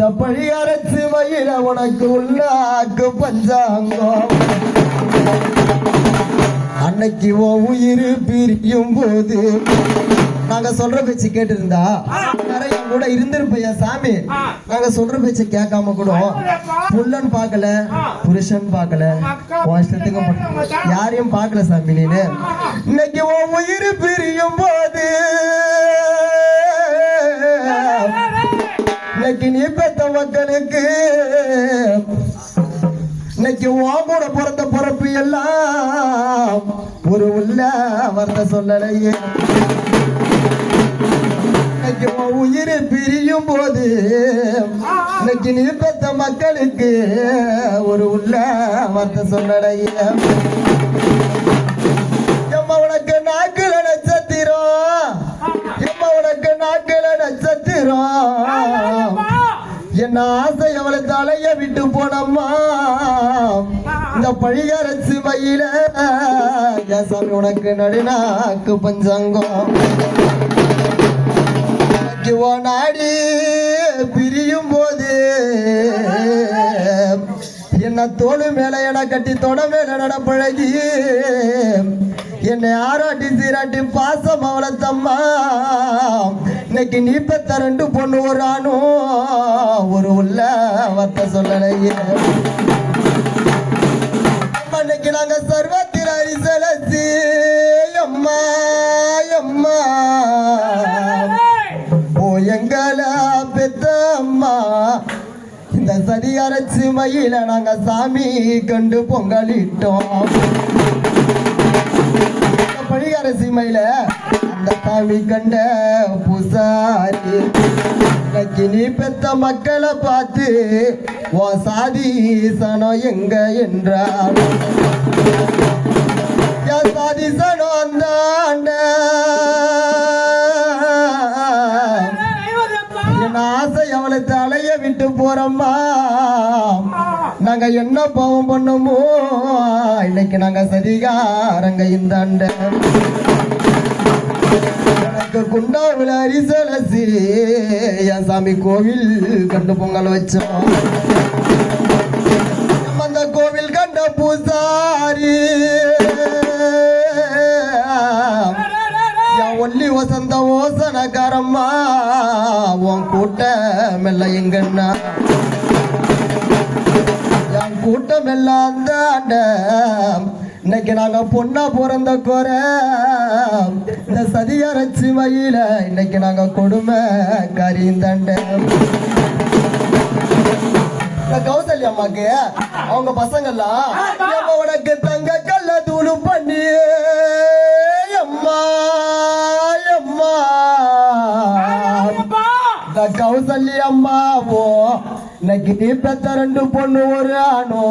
இந்த பழியரசு வயில உனக்கு உள்ளாக்கு பஞ்சாங்கம். அன்னைக்கு உன் உயிர் பிரியும் போது நாங்க சொல்ற பேச்சு கேட்டு இருந்தா நிறைய கூட இருந்திருப்பையா சாமி? நாங்க சொல்ற பேச்ச கேட்காம கூட புள்ளன் பார்க்கல புருஷன் இஷ்டத்துக்கு மட்டும் யாரையும் பார்க்கல சாமி நீனு. இன்னைக்கு உன் உயிர் பிரியும் போது இன்னைக்கு நீ பெத்த மக்களுக்கு இன்னைக்கு உன் கூட பிறந்த பிறப்பு எல்லாம் ஒரு உள்ள வார்த்தை சொல்லலையே. இன்னைக்கு உயிர் பிரியும் போது இன்னைக்கு நீ பெத்த மக்களுக்கு ஒரு உள்ள வார்த்தை சொல்லலையே. அம்மா இந்த பழிகார மயில சாமி உனக்கு நடுநாக்கு பஞ்சாங்கம். நாடி பிரியும் போது என்ன தோடு மேல என கட்டி தொட மேல நட பழகி. என்னை ஆராட்டி சீராட்டி பாசம் அவளத்தம்மா. இன்னைக்கு நீ பெத்த ரெண்டு பொண்ணு ஒரு ஆணும். ஒரு உள்ள வத்த சொல்லலையே. அம்மா, இன்னைக்கு நாங்க சர்வத்தில் அரிசலசி அம்மா அம்மா. ஓ எங்களா பெத்த அம்மா இந்த சதி அரைச்சி மயில நாங்க சாமி கண்டு பொங்கலிட்டோம். இந்த பழிகரசி மயில அந்த சாமி கண்ட பூசாரி இன்னைக்கு நீ பெத்த மக்களை பார்த்து உன் சாதி சனம் எங்க என்றார் என் சாதி சனம் அந்த என் ஆசை அவளை தலைய விட்டு போறோம்மா. நாங்க என்ன பாவம் பண்ணமோ? இன்னைக்கு நாங்க சரிகாரங்க இந்த அண்ட எனக்கு குண்டாவில் அரிசலசி என் சாமி கோவில் கண்டு பொங்கல் வச்சோம். அந்த கோவில் கண்ட பூசாரி என் ஒல்லி வசந்த ஓசனக்காரம்மா உன் கூட்ட மெல்ல எங்கண்ணா. தான் கூட்டம் எல்லாம் தாண்ட இன்னைக்கு நாங்க பொண்ணா பிறந்த குறை. இந்த சதியரச்சி மயில இன்னைக்கு நாங்க கொடுமை கரிந்தண்ட இந்த கௌசல்யா அம்மாக்கு அவங்க பசங்கெல்லாம் உனக்கு இன்னைக்கு நீ பெத்த ரெண்டு பொண்ணு ஒரு ஆணோ?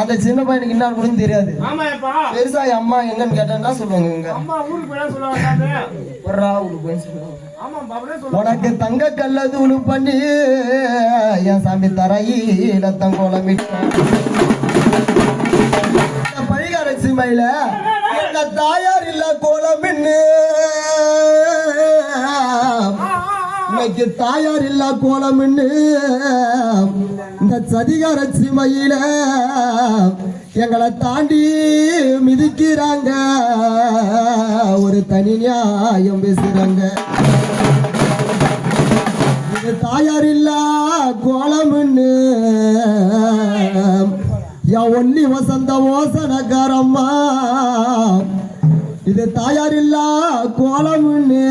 அந்த சின்ன பையனுக்கு என்ன கூட தெரியாது. பெருசா அம்மா எங்கன்னு கேட்டா என்ன சொல்லுவாங்க இங்க உனக்கு தங்க கல்ல தூளு பண்ணி என் சாமி தரையில தங்கோலமிட்டோம் பழிகார சிமையில எங்க தாயார் இல்ல கோலம் இன்னைக்கு தாயார் இல்லா கோலம் இந்த சதிகார சிமையில எங்களை தாண்டி மிதிக்கிறாங்க. ஒரு தனி நியாயம் பேசுறாங்க. இது தாயார் இல்லா கோலம்னு என் ஒல்லி வசந்த ஓசனக்காரம்மா. இது தாயார் இல்லா கோலம்னு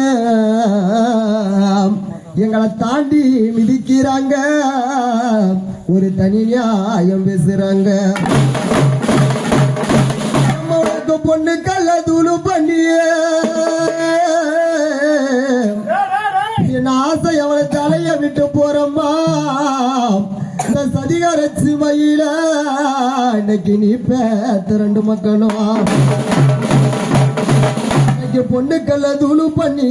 எங்களை தாண்டி மிதிக்கிறாங்க. ஒரு தனி நியாயம் பேசுறாங்க. பொண்ணு கள்ள தூளு பண்ணியே. என் ஆசை அவளை தலைய விட்டு போறம்மா. இந்த சதிகார சிமையில இன்னைக்கு நீ பேத்த ரெண்டு மக்களும். இன்னைக்கு பொண்ணுக்கல்ல துளு பண்ணி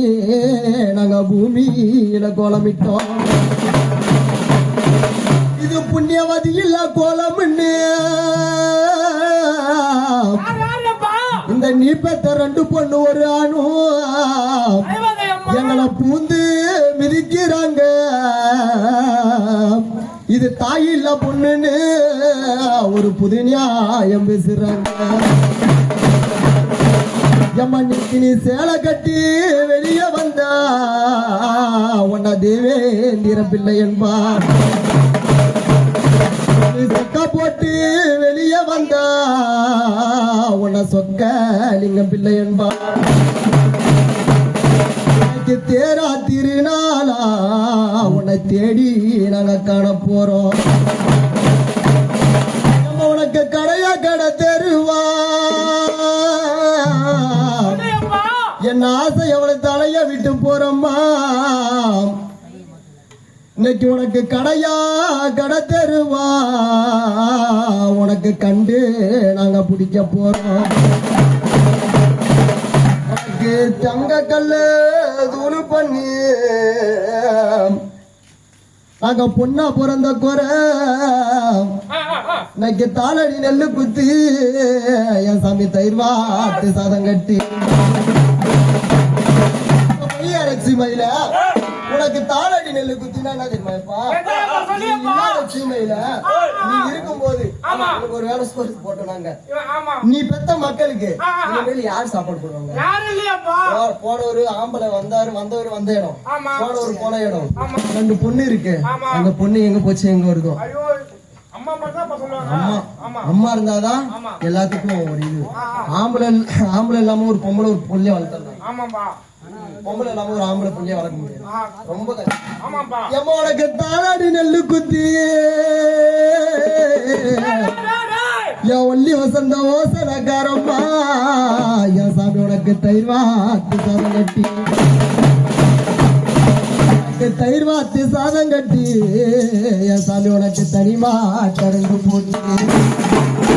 நாங்க பூமியில கோலமிட்டோம். இது புண்ணியவதி இல்ல கோலம்னு. இந்த நீ பெத்த ரெண்டு பொண்ணு ஒரு ஆணும். எங்களை பூந்து மிதிக்கிறாங்க. இது தாய் இல்ல பொண்ணுன்னு ஒரு புது நியாயம் பேசுறாங்க. எம்மா நீ சேலை கட்டி வெளியே வந்தா உன்ன தேவேந்திர பிள்ளை என்பார். நீ போட்டு வெளியே வந்தா உன்னை சொக்க லிங்கம் பிள்ளை என்பார். தேரா திருநாளா உன்னை தேடி நாங்க காண போறோம். இன்னைக்கு உனக்கு கடையா கடை தருவா? உனக்கு கண்டு நாங்க பிடிக்க போறோம். உனக்கு தங்க கல்லு தூணு பண்ணி நாங்க பொண்ணா பிறந்த குறை இன்னைக்கு தாளடி நெல்லு குத்தி என் சாமி தயிர் வாத்து சாதம் கட்டி. அரைச்சி மயில உனக்கு தாளடி நெல்லு குத்தினா என்ன தெரியுமாப்பா என்னப்பா சொல்லியப்பா? அரைச்சி மயில நீ இருக்கும்போது. உனக்கு ஒரு வேலை ஸ்கோர் போட்டோம். நீ பெத்த மக்களுக்கு. இனிமேல் யார் சாப்பாடு போடுவாங்க போனவரு ஆம்பளை வந்தாரு வந்தவர் வந்த இடம். போனவரு போன இடம். ரெண்டு பொண்ணு இருக்கு. அந்த பொண்ணு எங்க போச்சு எங்க ஐயோ, அம்மா இருந்தாதான். எல்லாத்துக்கும் ஒரு இது. ஆம்பளை ஆம்பளை இல்லாம ஒரு பொம்பளை ஒரு புள்ளைய வளர்த்தலாம் ஆமாப்பா. பொம்பளை இல்லாம ஒரு ஆம்பளை புள்ளைய வளர்க்க முடியாது. ரொம்ப கஷ்டம். ஆமாப்பா. எம்மா உனக்கு தாளாடி நெல்லு குத்தி. என் ஒல்லி வசந்த ஓசனக்காரம்மா என் சாமி உனக்கு தயிர் வாத்து சாதம் கட்டி. தயிர் வாத்து சாதம் கட்டி. என் சாமி உனக்கு தனிமா கரண்டு போட்டு.